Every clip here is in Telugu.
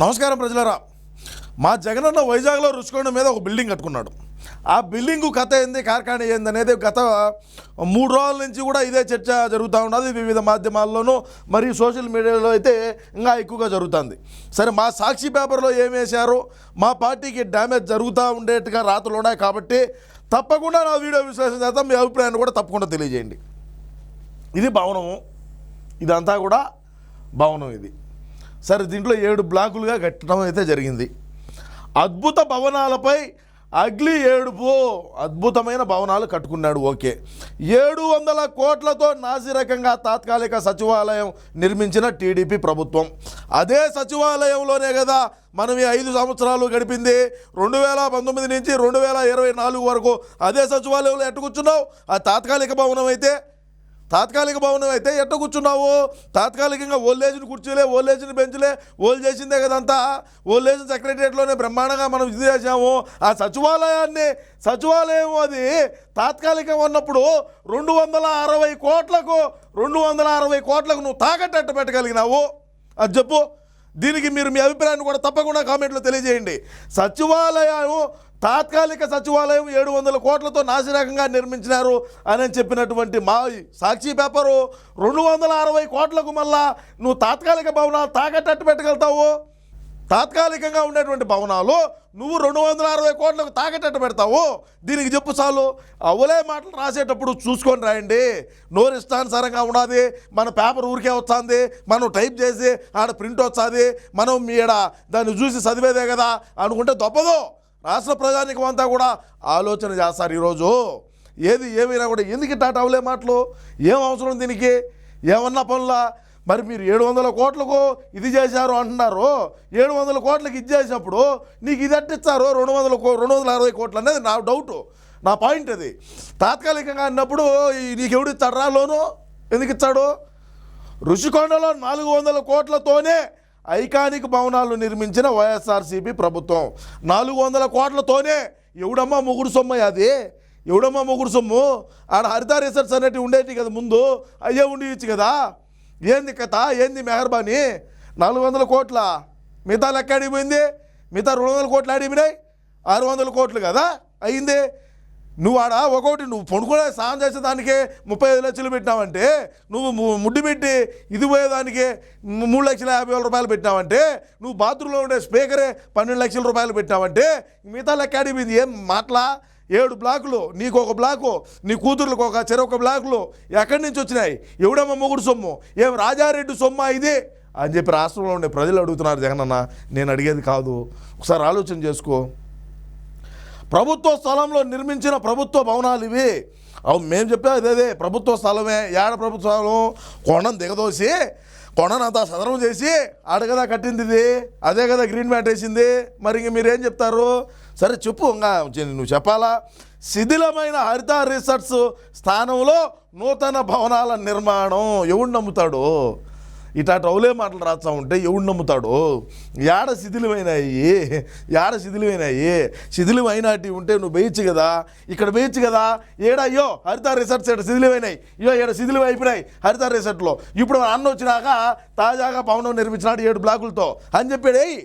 నమస్కారం ప్రజలరా. మా జగనన్న వైజాగ్లో రుచికొండ మీద ఒక బిల్డింగ్ కట్టుకున్నాడు. ఆ బిల్డింగ్ కథ ఏంది కార్ఖాన ఏంది అనేది గత మూడు రోజుల నుంచి కూడా ఇదే చర్చ జరుగుతూ ఉన్నది. వివిధ మాధ్యమాల్లోనూ మరియు సోషల్ మీడియాలో అయితే ఇంకా ఎక్కువగా జరుగుతుంది. సరే మా సాక్షి పేపర్లో ఏం వేశారు? మా పార్టీకి డ్యామేజ్ జరుగుతూ ఉండేట్టుగా రాతలు ఉన్నాయి కాబట్టి తప్పకుండా నా వీడియో విశ్లేషణ చేద్దాం. మీ అభిప్రాయాన్ని కూడా తప్పకుండా తెలియజేయండి. ఇది భవనము. ఇదంతా కూడా భవనం ఇది. సరే దీంట్లో ఏడు బ్లాకులుగా కట్టడం అయితే జరిగింది. అద్భుత భవనాలపై అగ్లి ఏడుపు అద్భుతమైన భవనాలు కట్టుకున్నాడు. ఓకే. ఏడు వందల కోట్లతో నాసిరకంగా తాత్కాలిక సచివాలయం నిర్మించిన టీడీపీ ప్రభుత్వం. అదే సచివాలయంలోనే కదా మనం ఈ ఐదు సంవత్సరాలు గడిపింది. రెండు వేల పంతొమ్మిది నుంచి రెండు వేల ఇరవై నాలుగు వరకు అదే సచివాలయంలో ఎట్టుకూర్చున్నావు ఆ తాత్కాలిక భవనం అయితే తాత్కాలిక భవనం అయితే ఎట్ట కూర్చున్నావు? తాత్కాలికంగా ఓల్డేజ్ని కుర్చీలే ఓల్డేజ్ని బెంచ్లే ఓల్డ్ చేసిందే కదంతా. ఓల్డేజ్ సెక్రటరియట్లోనే బ్రహ్మాండంగా మనం ఇది చేసాము ఆ సచివాలయాన్ని సచివాలయం అది తాత్కాలికం ఉన్నప్పుడు రెండు వందల అరవై కోట్లకు రెండు వందల అరవై కోట్లకు నువ్వు తాకట్టట్టు పెట్టగలిగినావు? అది చెప్పు. దీనికి మీరు మీ అభిప్రాయాన్ని కూడా తప్పకుండా కామెంట్లో తెలియజేయండి. సచివాలయం తాత్కాలిక సచివాలయం ఏడు వందల కోట్లతో నాసిరకంగా నిర్మించినారు అని చెప్పినటువంటి మా సాక్షి పేపరు రెండు వందల అరవై కోట్లకు మళ్ళా నువ్వు తాత్కాలిక భవనాలు తాకట్టట్టు పెట్టగలుగుతావు. తాత్కాలికంగా ఉండేటువంటి భవనాలు నువ్వు రెండు వందల అరవై కోట్లకు తాకట్టు పెడతావు. దీనికి చెప్పు చాలు. అవలే మాటలు రాసేటప్పుడు చూసుకొని రాయండి. నోరు ఇష్టానుసారంగా ఉన్నది మన పేపర్ ఊరికే వస్తుంది. మనం టైప్ చేసి ఆడ ప్రింట్ వస్తుంది. మనం మీడ దాన్ని చూసి చదివేదే కదా అనుకుంటే తప్పదు. రాష్ట్ర ప్రజానికం అంతా కూడా ఆలోచన చేస్తారు ఈరోజు. ఏది ఏమైనా కూడా ఎందుకు ఇట్టాట అవలే మాటలు? ఏం అవసరం దీనికి? ఏమన్నా పనులా? మరి మీరు ఏడు వందల కోట్లకు ఇది చేశారు అంటున్నారు. ఏడు వందల కోట్లకు ఇది చేసినప్పుడు నీకు ఇది అట్టిస్తారు రెండు వందల కో రెండు వందల అరవై కోట్లు అనేది నా డౌట్ నా పాయింట్ అది. తాత్కాలికంగా అన్నప్పుడు నీకు ఎవడు ఇస్తాడు రా లోను? ఎందుకు ఇచ్చాడు? ఋషికొండలో నాలుగు వందల కోట్లతోనే ఐకానిక్ భవనాలు నిర్మించిన వైఎస్ఆర్సీపీ ప్రభుత్వం. నాలుగు వందల కోట్లతోనే ఎవడమ్మా ముగుడు సొమ్మ అది? ఎవడమ్మా ముగుడు సొమ్ము? ఆడ హరిత రిసర్చ్ అనేటివి ఉండేటి కదా ముందు? అయ్యే ఉండి కదా? ఏంది కథ? ఏంది మెహర్బానీ? నాలుగు వందల కోట్ల? మిగతా లెక్క అడిగిపోయింది మిగతా రెండు వందల కోట్లు అడిగినాయి ఆరు వందల కోట్లు కదా? అయింది నువ్వు ఆడ ఒకటి నువ్వు పొనుకునే సాయం చేసేదానికే ముప్పై ఐదు లక్షలు పెట్టినావంటే నువ్వు ముడ్డు ముడ్డి పెట్టి ఇది పోయేదానికి మూడు లక్షల యాభై వేల రూపాయలు పెట్టినావంటే నువ్వు బాత్రూంలో ఉండే స్పీకరే పన్నెండు లక్షల రూపాయలు పెట్టినావంటే మిగతా లెక్క అడిగింది. ఏం మాటలా? ఏడు బ్లాకులు నీకు ఒక బ్లాకు నీ కూతుర్లకు ఒక చెరొక బ్లాకులు ఎక్కడి నుంచి వచ్చినాయి? ఎవడమ్మ మొగుడు సొమ్ము? ఏం రాజారెడ్డి సొమ్మ ఇది? అని చెప్పి రాష్ట్రంలో ఉండే ప్రజలు అడుగుతున్నారు జగనన్న నేను అడిగేది కాదు. ఒకసారి ఆలోచన చేసుకో. ప్రభుత్వ స్థలంలో నిర్మించిన ప్రభుత్వ భవనాలు ఇవి. అవు మేము చెప్పేది అదే ప్రభుత్వ స్థలమే. ఏడ ప్రభుత్వ స్థలం? కొండను దిగదోసి కొండనంతా సదరం చేసి అడగదా కట్టింది ఇది అదే కదా గ్రీన్ మ్యాట్ వేసింది. మరి ఇంక మీరేం చెప్తారు? సరే చెప్పు ఇంకా. నువ్వు చెప్పాలా? శిథిలమైన హరిత రిసార్ట్స్ స్థానంలో నూతన భవనాల నిర్మాణం. ఎవడు నమ్ముతాడు? ఇటాట అవులే మాటలు రాస్తా ఉంటే ఎవడు నమ్ముతాడు? యాడ శిథిలమైనాయి? యాడ శిథిలమైనాయి? శిథిలమైనాటి ఉంటే నువ్వు వేయచ్చు కదా? ఇక్కడ వేయచ్చు కదా? ఏడా? అయ్యో హరిత రిసార్ట్స్ ఇక్కడ శిథిలమైనాయి? ఇయో ఏడ శిథిలం అయిపోయినాయి హరిత రిసార్ట్లో. ఇప్పుడు అన్న వచ్చినాక తాజాగా పవనం నిర్మించినాడు ఏడు బ్లాకులతో. అని చెప్పాడు ఏయ్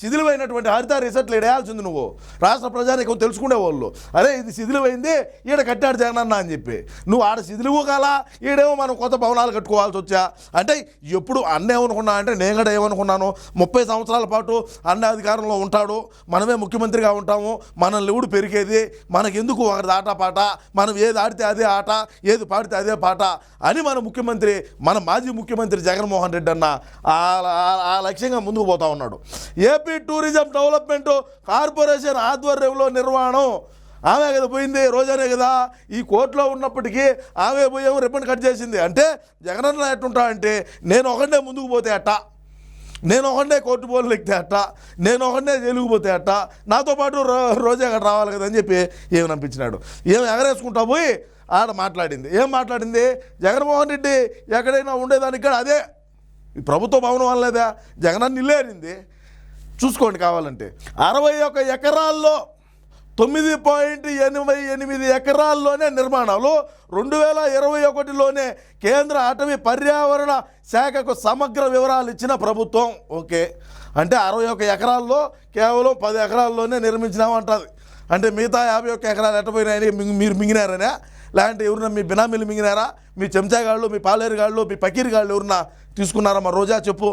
శిథిలమైనటువంటి హరిత రిసార్ట్లు ఇడేయాల్సింది నువ్వు. రాష్ట్ర ప్రజానికం తెలుసుకునే వాళ్ళు అరే ఇది శిథిలమైంది ఈడ కట్టాడు జగనన్న అని చెప్పి. నువ్వు ఆడ శిథిలువు కాలా ఈడేమో మనం కొత్త భవనాలు కట్టుకోవాల్సి వచ్చా? అంటే ఎప్పుడు అన్న ఏమనుకున్నా అంటే నేను కూడా ఏమనుకున్నాను? ముప్పై సంవత్సరాల పాటు అన్న అధికారంలో ఉంటాడు మనమే ముఖ్యమంత్రిగా ఉంటాము మనల్ని ఎవడు పెరిగేది మనకెందుకు ఒకటి ఆట పాట మనం ఏది ఆడితే అదే ఆట ఏది పాడితే అదే పాట అని మన ముఖ్యమంత్రి మన మాజీ ముఖ్యమంత్రి జగన్మోహన్ రెడ్డి అన్న ఆ ఆ లక్ష్యంగా ముందుకు పోతా ఉన్నాడు. ఏపీ టూరిజం డెవలప్మెంట్ కార్పొరేషన్ ఆధ్వర్యంలో నిర్వహణం ఆమె కదా పోయింది రోజానే కదా. ఈ కోర్టులో ఉన్నప్పటికీ ఆమె పోయేమో రిబ్బన్ కట్ చేసింది. అంటే జగనన్న ఎట్టుంటా అంటే నేను ఒకటే ముందుకు పోతే అట్ట నేను ఒకటే కోర్టు బోర్లు ఎక్కితే అట్ట నేను ఒకటే జైలుకు పోతే అట్ట నాతో పాటు రో రోజే అక్కడ రావాలి కదా అని చెప్పి ఏమి అనిపించినాడు ఏమి ఎగరేసుకుంటా పోయి ఆడ మాట్లాడింది. ఏం మాట్లాడింది? జగన్మోహన్ రెడ్డి ఎక్కడైనా ఉండేదానికి కూడా అదే. ఈ ప్రభుత్వ భవనం అనలేదా జగనన్న ఇల్లేరింది చూసుకోండి కావాలంటే. అరవై ఒక ఎకరాల్లో తొమ్మిది పాయింట్ ఎనభై ఎనిమిది ఎకరాల్లోనే నిర్మాణాలు రెండు వేల ఇరవై ఒకటిలోనే కేంద్ర అటవీ పర్యావరణ శాఖకు సమగ్ర వివరాలు ఇచ్చిన ప్రభుత్వం. ఓకే. అంటే అరవై ఒక ఎకరాల్లో కేవలం పది ఎకరాల్లోనే నిర్మించినామంటుంది. అంటే మిగతా యాభై ఒక్క ఎకరాలు ఎట్టపోయినాయని మీరు మింగినారనే? లేదంటే ఎవరన్నా మీ బినామీలు మింగినారా? మీ చెంచాగాళ్ళు మీ పాలేరుగాళ్ళు మీ పకీరుగాళ్ళు ఎవరన్నా తీసుకున్నారా మా రోజా చెప్పు.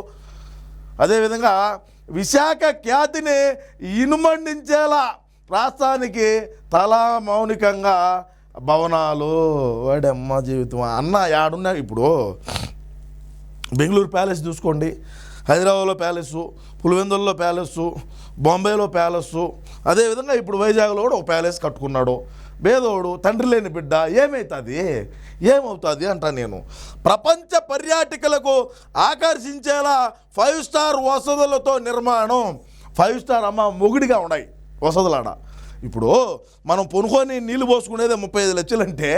అదేవిధంగా విశాఖ ఖ్యాతిని ఇనుమండించేలా రాష్ట్రానికి తలా మౌనికంగా భవనాలు వాడమ్మ జీవితం. అన్న యాడున్నా ఇప్పుడు బెంగళూరు ప్యాలెస్ చూసుకోండి. హైదరాబాద్లో ప్యాలెస్ పులివెందుల్లో ప్యాలెస్ బాంబేలో ప్యాలెస్ అదేవిధంగా ఇప్పుడు వైజాగ్లో కూడా ఒక ప్యాలెస్ కట్టుకున్నాడు. పేదోడు తండ్రి లేని బిడ్డ ఏమవుతుంది ఏమవుతుంది అంట నేను. ప్రపంచ పర్యాటకులకు ఆకర్షించేలా ఫైవ్ స్టార్ వసతులతో నిర్మాణం. ఫైవ్ స్టార్ అమ్మ మొగుడిగా ఉన్నాయి వసతులాడ. ఇప్పుడు మనం పొనుకొని నీళ్ళు పోసుకునేదే ముప్పై ఐదు లక్షలు అంటే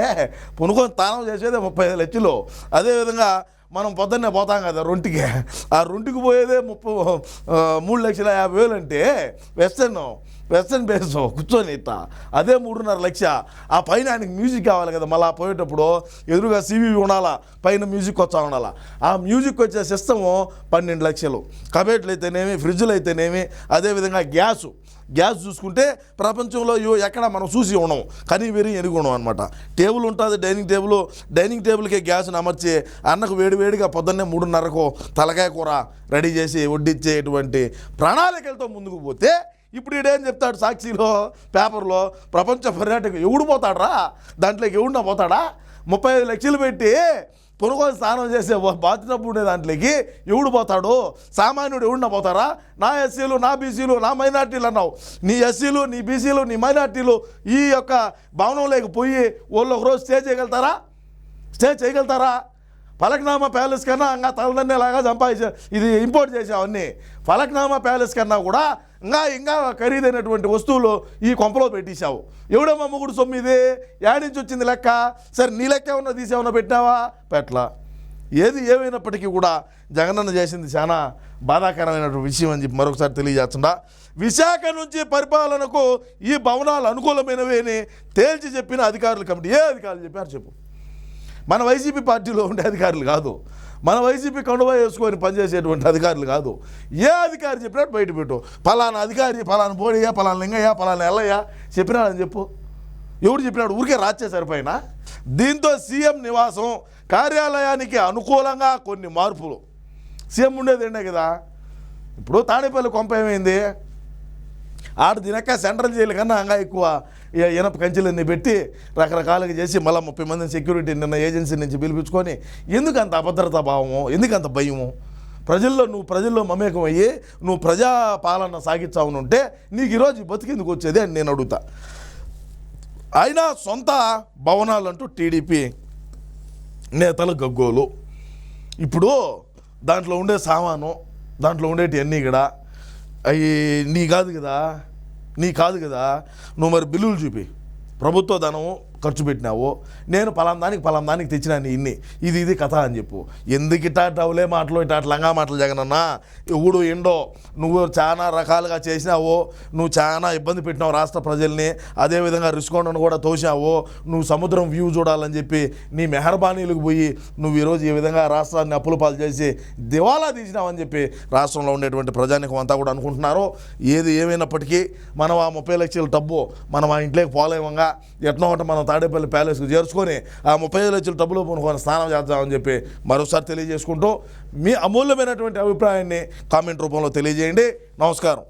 పొనుకొని తానం చేసేదే ముప్పై ఐదు లక్షలు. అదేవిధంగా మనం పొద్దున్నే పోతాం కదా రొంటికి. ఆ రొంటికి పోయేదే ముప్పై మూడు లక్షల యాభై వేలు అంటే వెస్టర్న్ వెస్టర్న్ బేస్ కూర్చొని ఇట్ట అదే మూడున్నర లక్ష. ఆ పైన ఆయనకి మ్యూజిక్ కావాలి కదా. మళ్ళీ పోయేటప్పుడు ఎదురుగా సివి ఉండాలా? పైన మ్యూజిక్ వచ్చా ఉండాలా? ఆ మ్యూజిక్ వచ్చే సిస్టము పన్నెండు లక్షలు. కబేట్లు అయితేనేమి ఫ్రిడ్జ్లు అయితేనేమి అదేవిధంగా గ్యాసు. గ్యాస్ చూసుకుంటే ప్రపంచంలో యో ఎక్కడ మనం చూసి ఉండము. కానీ వేరి ఎరుగున్నాం అనమాట టేబుల్ ఉంటుంది డైనింగ్ టేబుల్. డైనింగ్ టేబుల్కే గ్యాస్ని అమర్చి అన్నకు వేడివేడిగా పొద్దున్నే మూడున్నరకు తలకాయ కూర రెడీ చేసి వడ్డిచ్చేటువంటి ప్రణాళికలతో ముందుకు పోతే ఇప్పుడు ఈడేం చెప్తాడు సాక్షిలో పేపర్లో ప్రపంచ పర్యాటక ఎవడు పోతాడరా? దాంట్లోకి ఎవడున్నా పోతాడా? ముప్పై ఐదు లక్షలు పెట్టి పునుకొని స్నానం చేసే బాధ్యత ఉండే దాంట్లోకి ఎవడు పోతాడు? సామాన్యుడు ఎవడిన పోతారా? నా ఎస్సీలు నా బీసీలు నా మైనార్టీలు అన్నావు. నీ ఎస్సీలు నీ బీసీలు నీ మైనార్టీలు ఈ యొక్క భవనంలోకి పోయి వాళ్ళు ఒకరోజు స్టే చేయగలుగుతారా? స్టే చేయగలుగుతారా? ఫలక్నామా ప్యాలెస్ కన్నా ఇంకా తలదన్నేలాగా సంపాదించ ఇది ఇంపోర్ట్ చేసావన్నీ. ఫలక్నామా ప్యాలెస్ కన్నా కూడా ఇంకా ఇంకా ఖరీదైనటువంటి వస్తువులు ఈ కొంపలో పెట్టేశావు. ఎవడమ్మ ముగుడు సొమ్ము ఇది నుంచి వచ్చింది లెక్క? సరే నీ లెక్క ఏమన్నా తీసేమన్నా పెట్టావా? పెట్టలా. ఏది ఏమైనప్పటికీ కూడా జగనన్న చేసింది చాలా బాధాకరమైనటువంటి విషయం అని చెప్పి మరొకసారి తెలియజేస్తుండ విశాఖ నుంచి పరిపాలనకు ఈ భవనాలు అనుకూలమైనవి అని తేల్చి చెప్పిన అధికారుల కమిటీ. ఏ అధికారులు చెప్పారు చెప్పు. మన వైసీపీ పార్టీలో ఉండే అధికారులు కాదు. మన వైసీపీ కండువా వేసుకొని పనిచేసేటువంటి అధికారులు కాదు. ఏ అధికారి చెప్పినట్టు బయట పెట్టు. పలానా అధికారి పలానా బోడియా పలానా లింగయ్య పలానా ఎల్లయ్య చెప్పినాడని చెప్పు. ఎవడు చెప్పినాడు? ఊరికే రాచే సరిపోయినా? దీంతో సీఎం నివాసం కార్యాలయానికి అనుకూలంగా కొన్ని మార్పులు. సీఎం ఉండేది ఏంటే కదా? ఇప్పుడు తాడేపల్లి కొంప ఏమైంది? ఆడు తినక సెంట్రల్ జైలు కన్నా ఇంకా ఎక్కువ ఇనప కంచెలన్నీ పెట్టి రకరకాలుగా చేసి మళ్ళీ ముప్పై మందిని సెక్యూరిటీ నిన్న ఏజెన్సీ నుంచి పిలిపించుకొని ఎందుకు అంత అభద్రతా భావము ఎందుకు అంత భయము? ప్రజల్లో నువ్వు ప్రజల్లో మమేకం అయ్యి నువ్వు ప్రజా పాలన సాగించావునుంటే నీకు ఈరోజు బతికెందుకు వచ్చేది అని నేను అడుగుతా. అయినా సొంత భవనాలంటూ టీడీపీ నేతల గగ్గోలు. ఇప్పుడు దాంట్లో ఉండే సామాను దాంట్లో ఉండేటి అన్నీ కూడా అవి నీ కాదు కదా నీ కాదు కదా నువ్వు మరి బిల్లులు చూపి. ప్రభుత్వ ధనం ఖర్చు పెట్టినావో నేను పలానా దానికి పలానా దానికి తెచ్చినాను ఇన్ని. ఇది ఇది కథ అని చెప్పు. ఎందుకు ఇట్టా అవలే మాటలు ఇట్టా లంగా మాటలు జగనన్నా? ఎవడు ఎండో నువ్వు చాలా రకాలుగా చేసినావో నువ్వు చాలా ఇబ్బంది పెట్టినావు రాష్ట్ర ప్రజల్ని. అదేవిధంగా రిస్కొండను కూడా తోసావు నువ్వు సముద్రం వ్యూ చూడాలని చెప్పి నీ మెహర్బానీలకు పోయి నువ్వు ఈరోజు ఈ విధంగా రాష్ట్రాన్ని అప్పులు పాలు చేసి దివాలా తీసినావని చెప్పి రాష్ట్రంలో ఉండేటువంటి ప్రజానికం అంతా కూడా అనుకుంటున్నారు. ఏది ఏమైనప్పటికీ మనం ఆ ముప్పై లక్షల డబ్బు మనం ఆ ఇంట్లోకి పోలేమంగా. ఎట్నో ఒకటి మనం తాడేపల్లి ప్యాలెస్కి చేర్చుకొని ఆ ముప్పై ఐదు లక్షల డబ్బులు కొనుక్కొని స్నానం చేద్దామని చెప్పి మరోసారి తెలియజేసుకుంటూ మీ అమూల్యమైనటువంటి అభిప్రాయాన్ని కామెంట్ రూపంలో తెలియజేయండి. నమస్కారం.